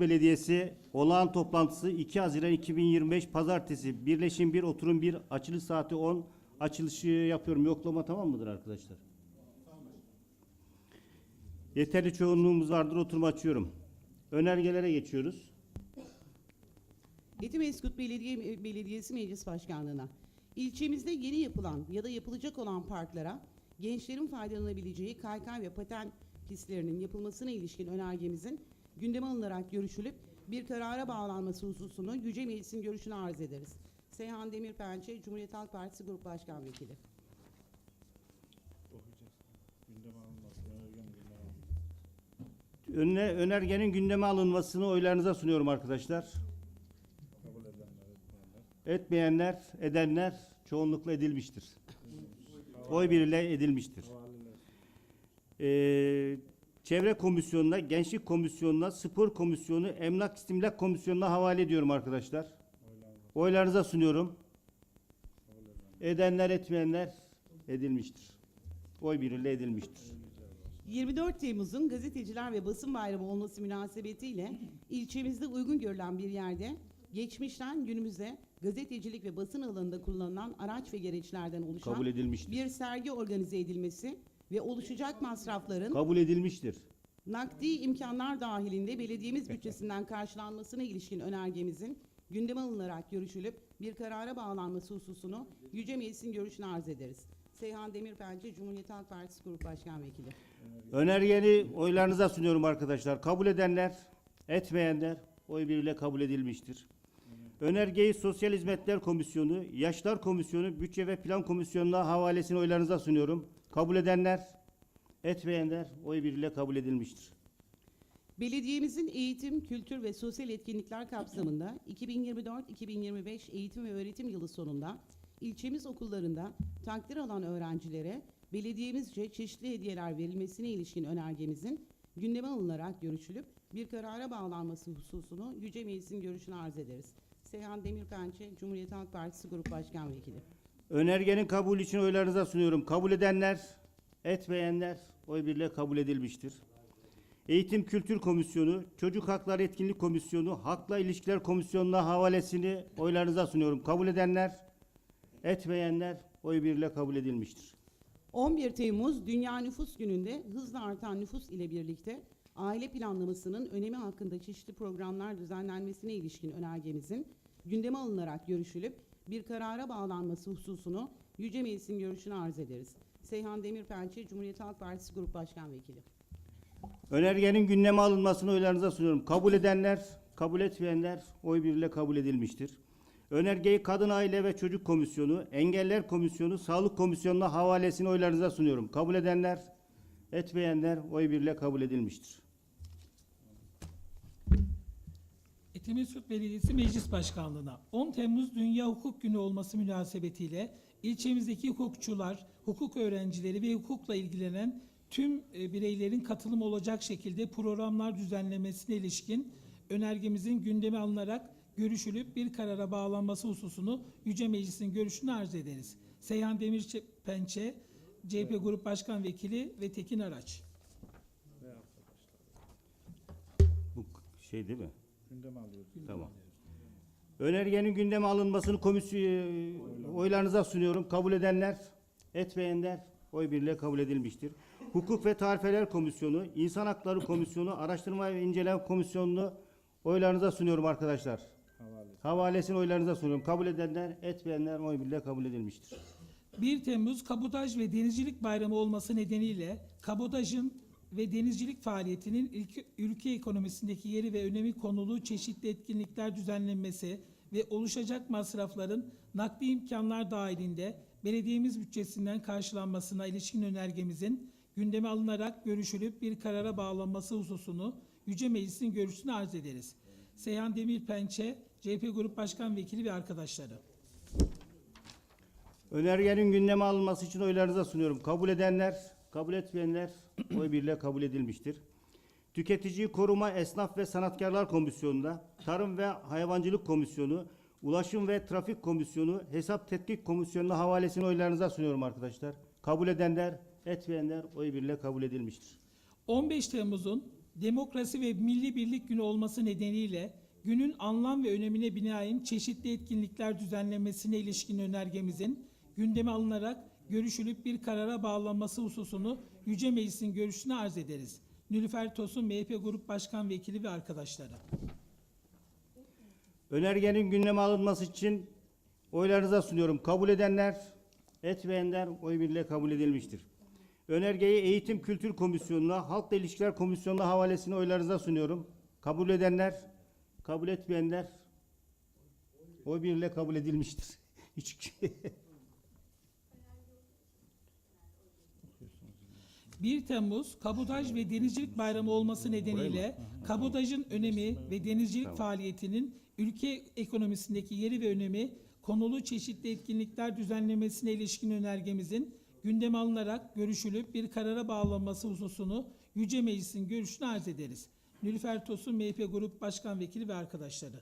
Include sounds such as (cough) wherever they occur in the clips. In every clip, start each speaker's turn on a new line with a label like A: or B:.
A: Belediyesi olağan toplantısı 2 Haziran 2025 Pazartesi Birleşim 1 oturum 1 açılış saati 10 açılışı yapıyorum. Yoklama tamam mıdır arkadaşlar? Yeterli çoğunluğumuz vardır. Oturumu açıyorum. Önergelere geçiyoruz.
B: Etimeskut Belediye Belediyesi Meclis Başkanlığı'na ilçemizde yeni yapılan ya da yapılacak olan parklara gençlerin faydalanabileceği kaykay ve paten pistlerinin yapılmasına ilişkin önergemizin gündeme alınarak görüşülüp bir karara bağlanması hususunu Yüce Meclis'in görüşünü arz ederiz. Seyhan Demirpençe, Cumhuriyet Halk Partisi Grup Başkan Vekili.
A: Önüne, önergenin gündeme alınmasını oylarınıza sunuyorum arkadaşlar. Etmeyenler, edenler çoğunlukla edilmiştir. Oy birliğiyle edilmiştir. Ee, Çevre Komisyonu'na, Gençlik Komisyonu'na, Spor Komisyonu, Emlak İstimlak Komisyonu'na havale ediyorum arkadaşlar. Oylarınıza sunuyorum. Edenler, etmeyenler edilmiştir. Oy birliğiyle edilmiştir.
B: 24 Temmuz'un gazeteciler ve basın bayramı olması münasebetiyle ilçemizde uygun görülen bir yerde geçmişten günümüze gazetecilik ve basın alanında kullanılan araç ve gereçlerden oluşan
A: Kabul edilmiştir.
B: bir sergi organize edilmesi ve oluşacak masrafların
A: Kabul edilmiştir.
B: nakdi imkanlar dahilinde belediyemiz (laughs) bütçesinden karşılanmasına ilişkin önergemizin gündeme alınarak görüşülüp bir karara bağlanması hususunu Yüce Meclis'in görüşünü arz ederiz. Seyhan Demirpençe, Cumhuriyet Halk Partisi Grup Başkan Vekili.
A: Önergeni oylarınıza sunuyorum arkadaşlar. Kabul edenler, etmeyenler oy birliğiyle kabul edilmiştir. Önergeyi Sosyal Hizmetler Komisyonu, Yaşlar Komisyonu, Bütçe ve Plan Komisyonu'na havalesini oylarınıza sunuyorum. Kabul edenler, etmeyenler oy birliğiyle kabul edilmiştir.
B: Belediyemizin eğitim, kültür ve sosyal etkinlikler kapsamında 2024-2025 eğitim ve öğretim yılı sonunda ilçemiz okullarında takdir alan öğrencilere belediyemizce çeşitli hediyeler verilmesine ilişkin önergemizin gündeme alınarak görüşülüp bir karara bağlanması hususunu Yüce Meclis'in görüşünü arz ederiz. Seyhan Demirpençe, Cumhuriyet Halk Partisi Grup Başkan Vekili.
A: Önergenin kabul için oylarınıza sunuyorum. Kabul edenler, etmeyenler oy birliğiyle kabul edilmiştir. Eğitim Kültür Komisyonu, Çocuk Hakları Etkinlik Komisyonu, Hakla İlişkiler Komisyonu'na havalesini oylarınıza sunuyorum. Kabul edenler, etmeyenler oy birliğiyle kabul edilmiştir.
B: 11 Temmuz Dünya Nüfus Günü'nde hızla artan nüfus ile birlikte aile planlamasının önemi hakkında çeşitli programlar düzenlenmesine ilişkin önergemizin gündeme alınarak görüşülüp bir karara bağlanması hususunu Yüce Meclis'in görüşünü arz ederiz. Seyhan Demirpençe, Cumhuriyet Halk Partisi Grup Başkan Vekili.
A: Önergenin gündeme alınmasını oylarınıza sunuyorum. Kabul edenler, kabul etmeyenler oy birliğiyle kabul edilmiştir. Önergeyi Kadın Aile ve Çocuk Komisyonu, Engeller Komisyonu, Sağlık Komisyonu'na havalesini oylarınıza sunuyorum. Kabul edenler, etmeyenler oy birliğiyle kabul edilmiştir.
C: Etimesgut Belediyesi Meclis Başkanlığı'na 10 Temmuz Dünya Hukuk Günü olması münasebetiyle ilçemizdeki hukukçular, hukuk öğrencileri ve hukukla ilgilenen tüm e, bireylerin katılım olacak şekilde programlar düzenlemesine ilişkin önergemizin gündeme alınarak görüşülüp bir karara bağlanması hususunu Yüce Meclis'in görüşünü arz ederiz. Seyhan Demirpençe, CHP Grup Başkan Vekili ve Tekin Araç.
A: Bu şey değil mi?
D: Gündeme alıyoruz.
A: Tamam. Önergenin gündeme alınmasını komisyon oylarınıza sunuyorum. Kabul edenler, etmeyenler oy birliğiyle kabul edilmiştir. Hukuk ve Tarifeler Komisyonu, İnsan Hakları Komisyonu, Araştırma ve İnceleme Komisyonu'nu oylarınıza sunuyorum arkadaşlar.
D: Havale.
A: Havalesini oylarınıza sunuyorum. Kabul edenler, etmeyenler oy birliğiyle kabul edilmiştir.
C: 1 Temmuz Kabotaj ve Denizcilik Bayramı olması nedeniyle kabodajın ve denizcilik faaliyetinin ülke, ekonomisindeki yeri ve önemi konulu çeşitli etkinlikler düzenlenmesi ve oluşacak masrafların nakdi imkanlar dahilinde belediyemiz bütçesinden karşılanmasına ilişkin önergemizin gündeme alınarak görüşülüp bir karara bağlanması hususunu Yüce Meclis'in görüşünü arz ederiz. Seyhan Demirpençe, CHP Grup Başkan Vekili ve arkadaşları.
A: Önergenin gündeme alınması için oylarınıza sunuyorum. Kabul edenler, kabul etmeyenler oy birliğiyle kabul edilmiştir. Tüketiciyi Koruma Esnaf ve Sanatkarlar Komisyonu'nda, Tarım ve Hayvancılık Komisyonu, Ulaşım ve Trafik Komisyonu, Hesap Tetkik Komisyonu'na havalesini oylarınıza sunuyorum arkadaşlar. Kabul edenler, etmeyenler oy birliğiyle kabul edilmiştir.
C: 15 Temmuz'un Demokrasi ve Milli Birlik Günü olması nedeniyle günün anlam ve önemine binaen çeşitli etkinlikler düzenlenmesine ilişkin önergemizin gündeme alınarak görüşülüp bir karara bağlanması hususunu Yüce Meclis'in görüşüne arz ederiz. Nülüfer Tosun, MHP Grup Başkan Vekili ve arkadaşları.
A: Önergenin gündeme alınması için oylarınıza sunuyorum. Kabul edenler, etmeyenler oy birliğiyle kabul edilmiştir. Önergeyi Eğitim Kültür Komisyonu'na, Halkla İlişkiler Komisyonu'na havalesini oylarınıza sunuyorum. Kabul edenler, kabul etmeyenler oy birliğiyle kabul edilmiştir. (laughs) Hiç
C: 1 Temmuz Kabotaj ve Denizcilik Bayramı olması nedeniyle kabotajın önemi ve denizcilik faaliyetinin ülke ekonomisindeki yeri ve önemi konulu çeşitli etkinlikler düzenlemesine ilişkin önergemizin gündeme alınarak görüşülüp bir karara bağlanması hususunu Yüce Meclis'in görüşüne arz ederiz. Nülüfer Tosun, MHP Grup Başkan Vekili ve arkadaşları.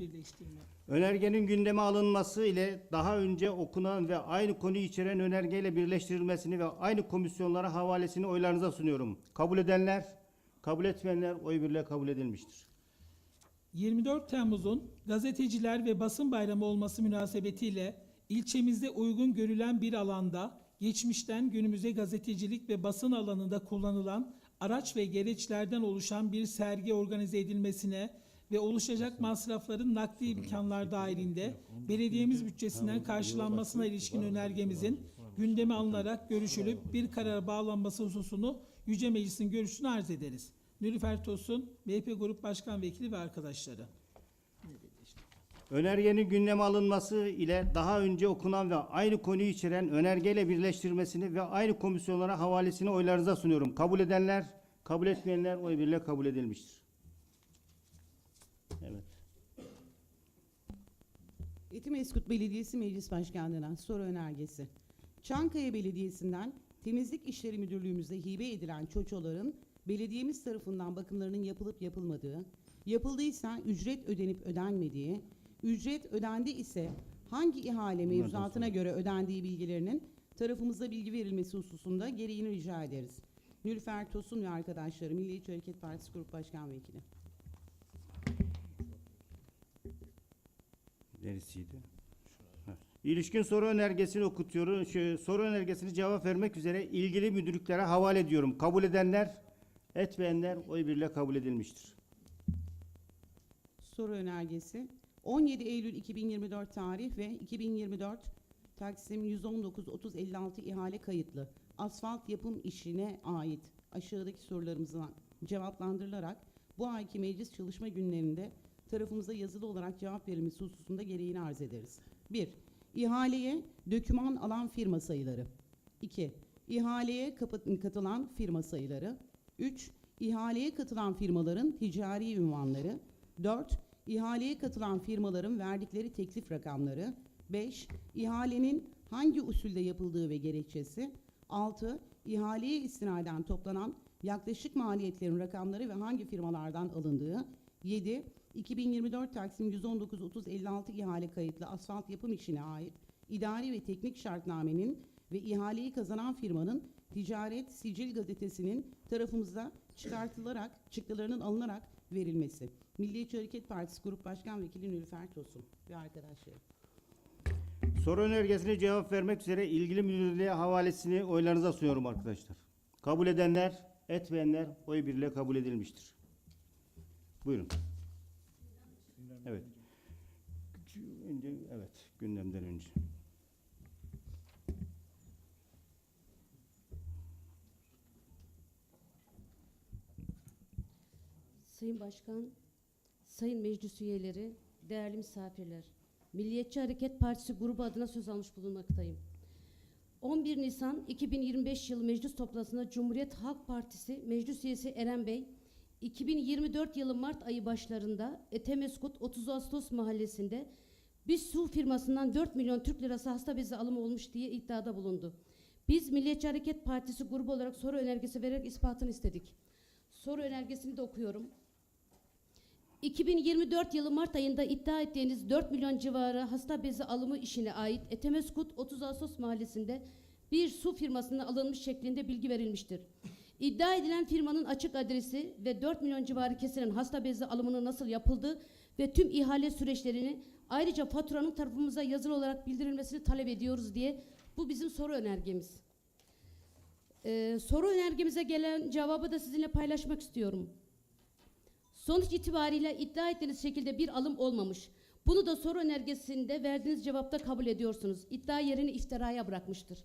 C: Birleştirme.
A: Önergenin gündeme alınması ile daha önce okunan ve aynı konuyu içeren önergeyle birleştirilmesini ve aynı komisyonlara havalesini oylarınıza sunuyorum. Kabul edenler, kabul etmeyenler oy birliğiyle kabul edilmiştir.
C: 24 Temmuz'un gazeteciler ve basın bayramı olması münasebetiyle ilçemizde uygun görülen bir alanda geçmişten günümüze gazetecilik ve basın alanında kullanılan araç ve gereçlerden oluşan bir sergi organize edilmesine ve oluşacak masrafların nakdi imkanlar dahilinde belediyemiz bütçesinden karşılanmasına ilişkin önergemizin gündeme alınarak görüşülüp bir karara bağlanması hususunu Yüce Meclis'in görüşünü arz ederiz. Nülüfer Tosun, MHP Grup Başkan Vekili ve arkadaşları.
A: Önergenin gündeme alınması ile daha önce okunan ve aynı konuyu içeren önergeyle birleştirmesini ve aynı komisyonlara havalesini oylarınıza sunuyorum. Kabul edenler, kabul etmeyenler oy birliğiyle kabul edilmiştir. Evet.
B: Etimeskut Belediyesi Meclis Başkanlığı'na soru önergesi. Çankaya Belediyesi'nden Temizlik İşleri Müdürlüğümüze hibe edilen çoçoların belediyemiz tarafından bakımlarının yapılıp yapılmadığı, yapıldıysa ücret ödenip ödenmediği, ücret ödendi ise hangi ihale mevzuatına göre ödendiği bilgilerinin tarafımıza bilgi verilmesi hususunda gereğini rica ederiz. Nülfer Tosun ve arkadaşları Milliyetçi Hareket Partisi Grup Başkan Vekili.
A: Neresiydi? Heh. İlişkin soru önergesini okutuyorum. Şu, soru önergesini cevap vermek üzere ilgili müdürlüklere havale ediyorum. Kabul edenler, etmeyenler oy birliğiyle kabul edilmiştir.
B: Soru önergesi 17 Eylül 2024 tarih ve 2024 Taksim 119 30 56 ihale kayıtlı asfalt yapım işine ait aşağıdaki sorularımızla cevaplandırılarak bu ayki meclis çalışma günlerinde tarafımıza yazılı olarak cevap verilmesi hususunda gereğini arz ederiz. 1. İhaleye döküman alan firma sayıları. 2. İhaleye katılan firma sayıları. 3. İhaleye katılan firmaların ticari ünvanları. 4. İhaleye katılan firmaların verdikleri teklif rakamları. 5. İhalenin hangi usulde yapıldığı ve gerekçesi. 6. İhaleye istinaden toplanan yaklaşık maliyetlerin rakamları ve hangi firmalardan alındığı. 7. 2024 Taksim 119 30 56 ihale kayıtlı asfalt yapım işine ait idari ve teknik şartnamenin ve ihaleyi kazanan firmanın Ticaret Sicil Gazetesi'nin tarafımıza çıkartılarak, çıktılarının alınarak verilmesi. Milliyetçi Hareket Partisi Grup Başkan Vekili Nülfer Tosun ve arkadaşları.
A: Soru önergesine cevap vermek üzere ilgili müdürlüğe havalesini oylarınıza sunuyorum arkadaşlar. Kabul edenler, etmeyenler oy birliğiyle kabul edilmiştir. Buyurun. Evet. Önce, evet, gündemden önce.
D: Sayın Başkan, Sayın Meclis üyeleri, değerli misafirler. Milliyetçi Hareket Partisi grubu adına söz almış bulunmaktayım. 11 Nisan 2025 yılı meclis toplantısında Cumhuriyet Halk Partisi Meclis Üyesi Eren Bey, 2024 yılı Mart ayı başlarında Etemeskut 30 Ağustos mahallesinde bir su firmasından 4 milyon Türk lirası hasta bezi alımı olmuş diye iddiada bulundu. Biz Milliyetçi Hareket Partisi grubu olarak soru önergesi vererek ispatını istedik. Soru önergesini de okuyorum. 2024 yılı Mart ayında iddia ettiğiniz 4 milyon civarı hasta bezi alımı işine ait Etemeskut 30 Ağustos mahallesinde bir su firmasından alınmış şeklinde bilgi verilmiştir. İddia edilen firmanın açık adresi ve 4 milyon civarı kesilen hasta bezi alımının nasıl yapıldığı ve tüm ihale süreçlerini ayrıca faturanın tarafımıza yazılı olarak bildirilmesini talep ediyoruz diye bu bizim soru önergemiz. Ee, soru önergemize gelen cevabı da sizinle paylaşmak istiyorum. Sonuç itibariyle iddia ettiğiniz şekilde bir alım olmamış. Bunu da soru önergesinde verdiğiniz cevapta kabul ediyorsunuz. İddia yerini iftiraya bırakmıştır.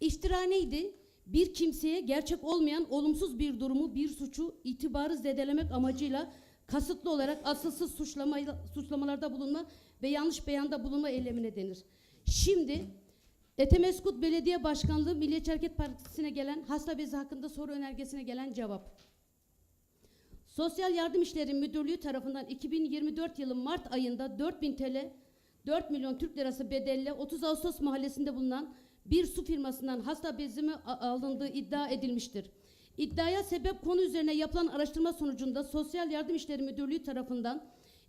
D: İftira neydi? Bir kimseye gerçek olmayan olumsuz bir durumu, bir suçu itibarı zedelemek amacıyla kasıtlı olarak asılsız suçlamayla, suçlamalarda bulunma ve yanlış beyanda bulunma eylemine denir. Şimdi Etemeskut Belediye Başkanlığı Milliyetçi Hareket Partisi'ne gelen hasta bezi hakkında soru önergesine gelen cevap. Sosyal Yardım İşleri Müdürlüğü tarafından 2024 yılı Mart ayında 4000 TL 4 milyon Türk lirası bedelle 30 Ağustos mahallesinde bulunan bir su firmasından hasta bezimi alındığı iddia edilmiştir. İddiaya sebep konu üzerine yapılan araştırma sonucunda Sosyal Yardım İşleri Müdürlüğü tarafından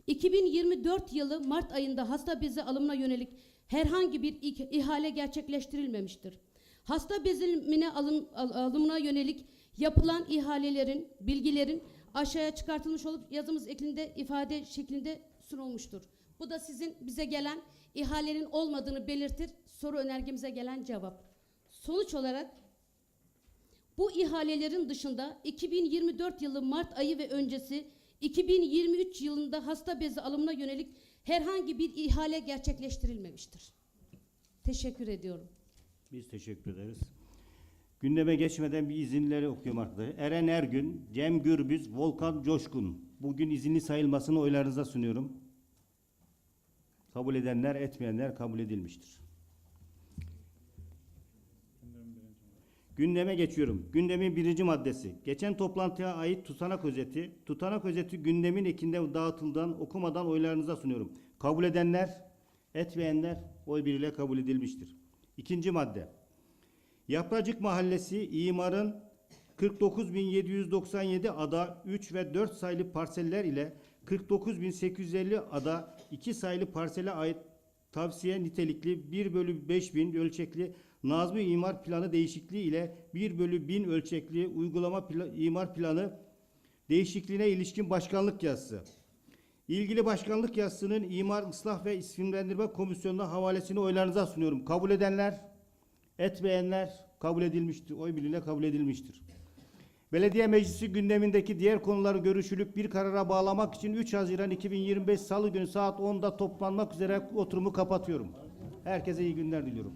D: 2024 yılı Mart ayında hasta bezi alımına yönelik herhangi bir ihale gerçekleştirilmemiştir. Hasta bezimine alım, al- alımına yönelik yapılan ihalelerin, bilgilerin aşağıya çıkartılmış olup yazımız eklinde ifade şeklinde sunulmuştur. Bu da sizin bize gelen ihalenin olmadığını belirtir. Soru önergemize gelen cevap. Sonuç olarak bu ihalelerin dışında 2024 yılı Mart ayı ve öncesi 2023 yılında hasta bezi alımına yönelik herhangi bir ihale gerçekleştirilmemiştir. Teşekkür ediyorum.
A: Biz teşekkür ederiz. Gündeme geçmeden bir izinleri okuyorum arkadaşlar. Eren Ergün, Cem Gürbüz, Volkan Coşkun. Bugün izinli sayılmasını oylarınıza sunuyorum. Kabul edenler, etmeyenler kabul edilmiştir. Gündeme geçiyorum. Gündemin birinci maddesi. Geçen toplantıya ait tutanak özeti. Tutanak özeti gündemin ekinde dağıtıldan okumadan oylarınıza sunuyorum. Kabul edenler, etmeyenler oy birliğiyle kabul edilmiştir. İkinci madde. Yapracık Mahallesi imarın 49.797 ada 3 ve 4 sayılı parseller ile 49.850 ada 2 sayılı parsele ait tavsiye nitelikli 1 bölü 5000 ölçekli Nazmi imar planı değişikliği ile 1 bölü 1000 ölçekli uygulama pla- imar planı değişikliğine ilişkin başkanlık yazısı. İlgili başkanlık yazısının imar, ıslah ve isimlendirme komisyonuna havalesini oylarınıza sunuyorum. Kabul edenler, etmeyenler kabul edilmiştir. Oy birliğiyle kabul edilmiştir. Belediye Meclisi gündemindeki diğer konuları görüşülüp bir karara bağlamak için 3 Haziran 2025 Salı günü saat 10'da toplanmak üzere oturumu kapatıyorum. Herkese iyi günler diliyorum.